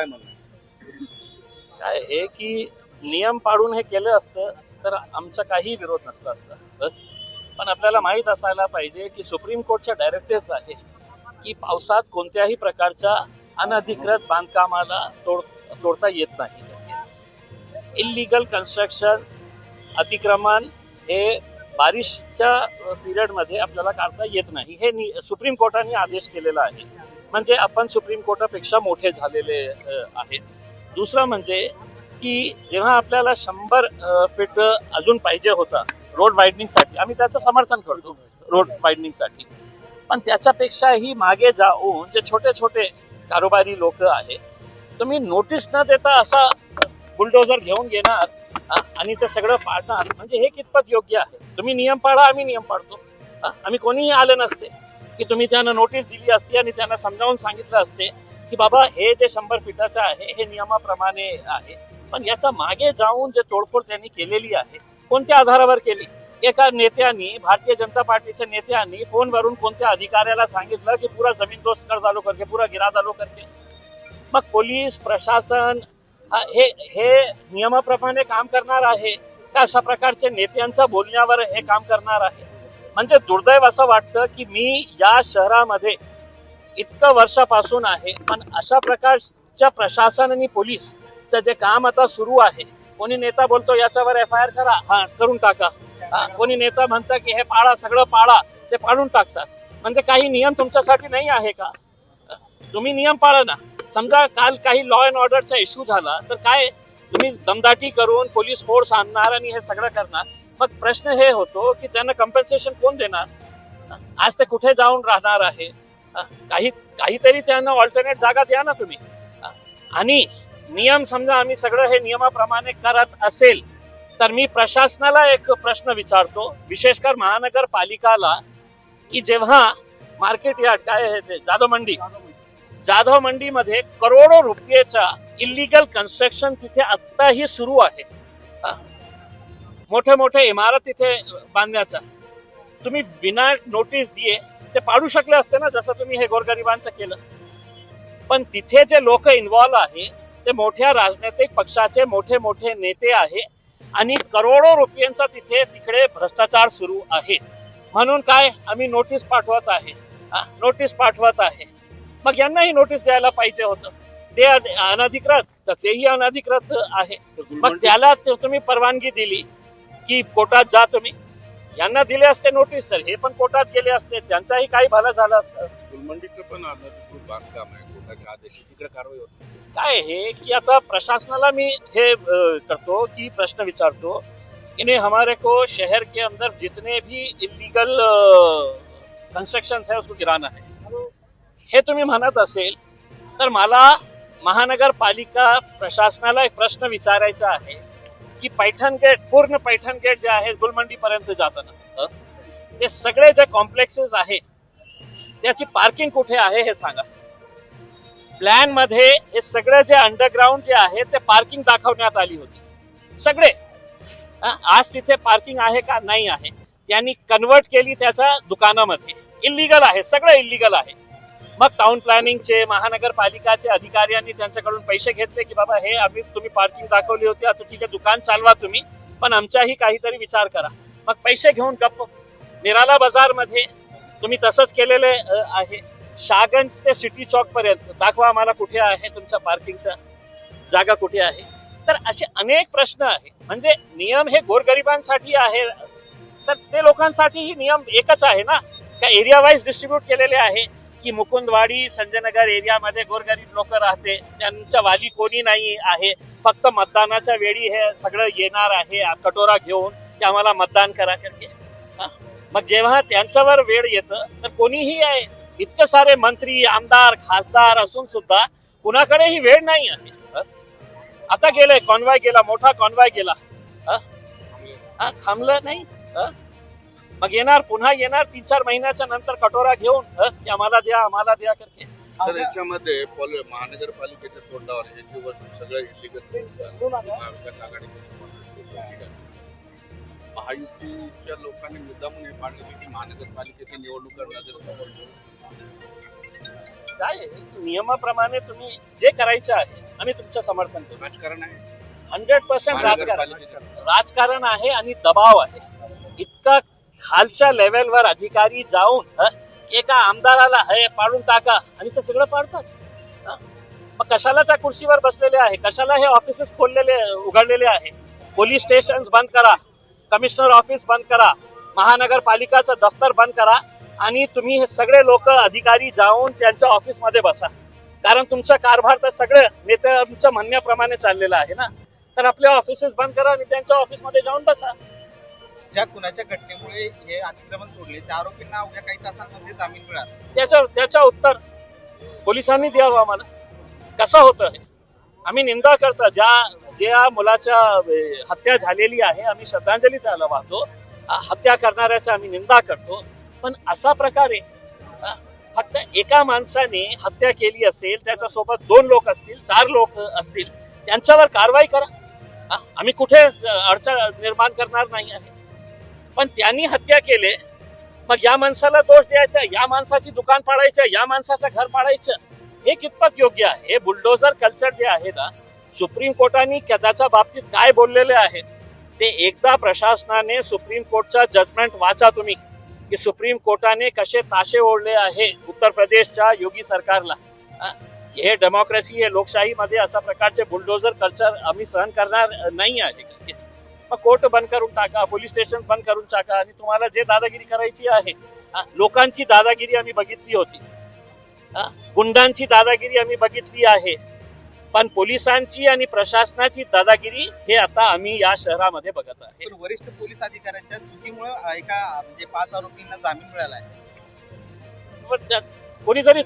काय म्हणणं? काय हे की नियम पाडून हे केलं असतं तर आमचा काही विरोध नसला असता. पण आपल्याला माहीत असायला पाहिजे की सुप्रीम कोर्टच्या डायरेक्टिव्ह आहे की पावसात कोणत्याही प्रकारच्या अनधिकृत बांधकामाला तोड तोडता येत नाही. इलिगल कन्स्ट्रक्शन अतिक्रमण हे बारिशच्या पिरियडमध्ये आपल्याला काढता येत नाही. हे नि- सुप्रीम कोर्टाने आदेश केलेला आहे. म्हणजे आपण सुप्रीम कोर्टापेक्षा मोठे झालेले आहेत दुसरं म्हणजे की जेव्हा आपल्याला शंभर फीट अजून पाहिजे होता रोड वायडनिंगसाठी आम्ही त्याचं समर्थन करतो रोड वायडनिंगसाठी पण त्याच्यापेक्षाही मागे जाऊन जे छोटे छोटे कारोबारी लोक आहेत तुम्ही नोटीस न देता असा बुलडोजर घेऊन घेणार आणि ते सगळं पाळणार. म्हणजे हे कितपत योग्य आहे? तुम्ही नियम पाळा आम्ही नियम पाळतो. आम्ही कोणीही आले नसते की तुम्ही त्यांना नोटीस दिली असती आणि त्यांना समजावून सांगितलं असते की बाबा हे जे शंभर फिटाचं आहे हे नियमाप्रमाणे आहे. पण याच्या मागे जाऊन जे तोडफोड त्यांनी केलेली आहे कोणत्या आधारावर केली? एका नेत्यांनी भारतीय जनता पार्टीच्या नेत्यांनी फोनवरून कोणत्या अधिकाऱ्याला सांगितलं की पुरा जमीन दोस्त कर डालो करके पुरा गिरा डालो करके मग पोलीस प्रशासन हे हे नियमाप्रमाणे काम करणार आहे. का अशा प्रकारचे नेत्यांच्या बोलण्यावर हे काम करणार आहे? म्हणजे दुर्दैव असं वाटतं की मी या शहरामध्ये इतकं वर्षापासून आहे. पण अशा प्रकारच्या प्रशासन आणि पोलीसचं जे काम आता सुरू आहे कोणी नेता बोलतो याच्यावर एफ आय आर करा. हा करून टाका. कोणी नेता म्हणतं की हे पाळा सगळं पाळा ते पाळून टाकतात. म्हणजे काही नियम तुमच्यासाठी नाही आहे का? तुम्ही नियम पाळा ना. समजा काल काही लॉ अँड ऑर्डरचा इश्यू झाला तर काय तुम्ही दमदाटी करून पोलीस फोर्स आणणार आणि हे सगळं करणार? मग प्रश्न हे होतो की त्यांना कम्पेन्सेशन कोण देणार? आज ते कुठे जाऊन राहणार आहे? काही काहीतरी त्यांना ऑल्टरनेट जागा द्या ना तुम्ही. आणि नियम समजा आम्ही सगळं हे नियमाप्रमाणे करत असेल तर मी प्रशासनाला एक प्रश्न विचारतो विशेषकर महानगरपालिकाला की जेव्हा मार्केट यार्ड काय आहे ते जाधव मंडी. जाधव मंडीमध्ये करोडो रुपयेचा इलिगल कन्स्ट्रक्शन तिथे आत्ताही सुरू आहे. मोठे मोठे इमारत तिथे बांधण्याचा. तुम्ही विना नोटीस दिये ते पाडू शकले असते ना जसं तुम्ही हे गोरगरिबांचं केलं. पण तिथे जे लोक इन्व्हॉल्व आहे ते मोठ्या राजनैतिक पक्षाचे मोठे मोठे नेते आहे आणि करोडो रुपयांचा तिथे तिकडे भ्रष्टाचार सुरू आहे. म्हणून काय आम्ही नोटीस पाठवत आहे? नोटीस पाठवत आहे. मग यांनाही नोटीस द्यायला पाहिजे होतं. ते अनधिकृत तर तेही अनधिकृत आहे. मग त्याला तुम्ही परवानगी दिली की कोर्टात जा तुम्ही. यांना दिले असते नोटीस तर हे पण कोर्टात गेले असते. त्यांचाही काही भलं झालं असतं. गुलमंडीचं पण अनधिकृत बांधकाम आहे. कोर्टाच्या आदेश तिकडे कारवाई होत. काय हे? की आता प्रशासनाला मी हे करतो की प्रश्न विचारतो. कि नहीं हमारे को शहर के अंदर जितने भी इलीगल कंस्ट्रक्शन है उसको गिराना है. हे तुम्ही म्हणत असेल तर मला महानगरपालिका प्रशासनाला एक प्रश्न विचारायचा आहे की पैठण गेट पूर्ण पैठण गेट जे आहे गुलमंडी पर्यंत जाताना ते सगळे जे कॉम्प्लेक्सेस आहे त्याची पार्किंग कुठे आहे हे सांगा. प्लॅनमध्ये हे सगळे जे अंडरग्राऊंड जे आहे ते पार्किंग दाखवण्यात आली होती. सगळे. आज तिथे पार्किंग आहे का? नाही आहे. त्यांनी कन्वर्ट केली त्याच्या दुकानामध्ये. इलिगल आहे सगळं इलिगल आहे. मग टाउन प्लॅनिंगचे महानगरपालिकाचे अधिकाऱ्यांनी त्यांच्याकडून पैसे घेतले की बाबा हे आम्ही तुम्ही पार्किंग दाखवली होती आता ठीक आहे दुकान चालवा तुम्ही पण आमच्याही काहीतरी विचार करा. मग पैसे घेऊन गप्प निराला बाजारमध्ये तुम्ही तसंच केलेले आहे. शागंज ते सिटी चौक पर्यंत दाखवा आम्हाला कुठे आहे तुमच्या पार्किंगचा जागा कुठे आहे. तर असे अनेक प्रश्न आहे म्हणजे नियम हे गोरगरिबांसाठी आहे. तर ते लोकांसाठीही नियम एकच आहे ना? त्या एरिया वाईज डिस्ट्रीब्यूट केलेले आहे. की मुकुंदवाडी संजयनगर एरियामध्ये गोरगरीब लोक राहते. त्यांच्या वाली कोणी नाही आहे. फक्त मतदानाच्या वेळी हे सगळं येणार आहे. कटोरा घेऊन की आम्हाला मतदान करा. करके मग जेव्हा त्यांच्यावर वेळ येतं तर कोणीही आहे. इतके सारे मंत्री आमदार खासदार असून सुद्धा कुणाकडेही वेळ नाही आहे. आता गेलंय कॉन्वाय गेला मोठा कॉन्वाय गेला. थांबलं नाही? मग येणार पुन्हा येणार तीन चार महिन्याच्या नंतर कटोरा घेऊन? की आम्हाला द्या आम्हाला द्या करके. तर याच्यामध्ये पॉल- महानगरपालिकेच्या तोंडावर हे जे वस्तू सगळं इलिगल महाविकास आघाडीचे समर्थन महायुतीच्या लोकांनी मुद्दामून हे मांडले की महानगरपालिकेच्या निवडणुका नजर समोर ठेवून काय नियमाप्रमाणे तुम्ही जे करायचं आहे आम्ही तुमचं समर्थन करू राजकारण आहे. हंड्रेड पर्सेंट राजकारण. राजकारण आहे आणि दबाव आहे. इतका खालच्या लेवलवर अधिकारी जाऊन एका आमदाराला हे पाडून टाका आणि ते सगळं पाडतात. मग कशाला त्या कुर्सीवर बसलेले आहे? कशाला हे ऑफिसेस खोललेले उघडलेले आहे? पोलीस स्टेशन बंद करा. कमिशनर ऑफिस बंद करा. महानगरपालिकाचं दफ्तर बंद करा. आणि तुम्ही हे सगळे लोक अधिकारी जाऊन त्यांच्या ऑफिसमध्ये बसा. कारण तुमचा कारभार तर सगळं नेत्यांच्या म्हणण्याप्रमाणे चाललेला आहे ना? तर आपले ऑफिसेस बंद करा आणि त्यांच्या ऑफिसमध्ये जाऊन बसा. ज्या खुनाच्या घटनेमुळे हे अतिक्रमण तोडले त्या आरोपींना अवघ्या काही तासांमध्ये जामीन मिळाला. त्याच्या त्याच्या उत्तर पोलिसांनी द्यावं आम्हाला. कसं होतं हे? आम्ही निंदा करतो ज्या ज्या मुलाच्या हत्या झालेली आहे आम्ही श्रद्धांजली त्याला वाहतो. हत्या करणाऱ्याचा आम्ही निंदा करतो. पण असा प्रकारे फक्त एका माणसाने हत्या केली असेल त्याच्यासोबत दोन लोक असतील चार लोक असतील त्यांच्यावर कारवाई करा. आम्ही कुठे अडचण निर्माण करणार नाही आहे? पण त्यांनी हत्या केले. मग या माणसाला दोष द्यायचा या माणसाची दुकान पाडायचं या माणसाचं घर पाडायचं हे कितपत योग्य आहे? हे बुलडोझर कल्चर जे आहे ना सुप्रीम कोर्टाने कदाच्या बाबतीत काय बोललेले आहे ते एकदा प्रशासनाने सुप्रीम कोर्टचा जजमेंट वाचा तुम्ही की सुप्रीम कोर्टाने कसे ताशे ओढले आहे उत्तर प्रदेशच्या योगी सरकारला. हे डेमोक्रेसी हे लोकशाहीमध्ये अशा प्रकारचे बुलडोझर कल्चर आम्ही सहन करणार नाही आहे. मग कोर्ट बंद करून टाका पोलीस स्टेशन बंद करून टाका आणि तुम्हाला जे दादागिरी करायची आहे लोकांची दादागिरी आम्ही बघितली होती. गुंडांची दादागिरी आम्ही बघितली आहे. पण पोलिसांची आणि प्रशासनाची दादागिरी हे आता आम्ही या शहरामध्ये बघत आहे. वरिष्ठ पोलीस अधिकाऱ्यांच्या चुकीमुळे एका म्हणजे पाच आरोपींना जामीन मिळाला आहे. कोणीतरी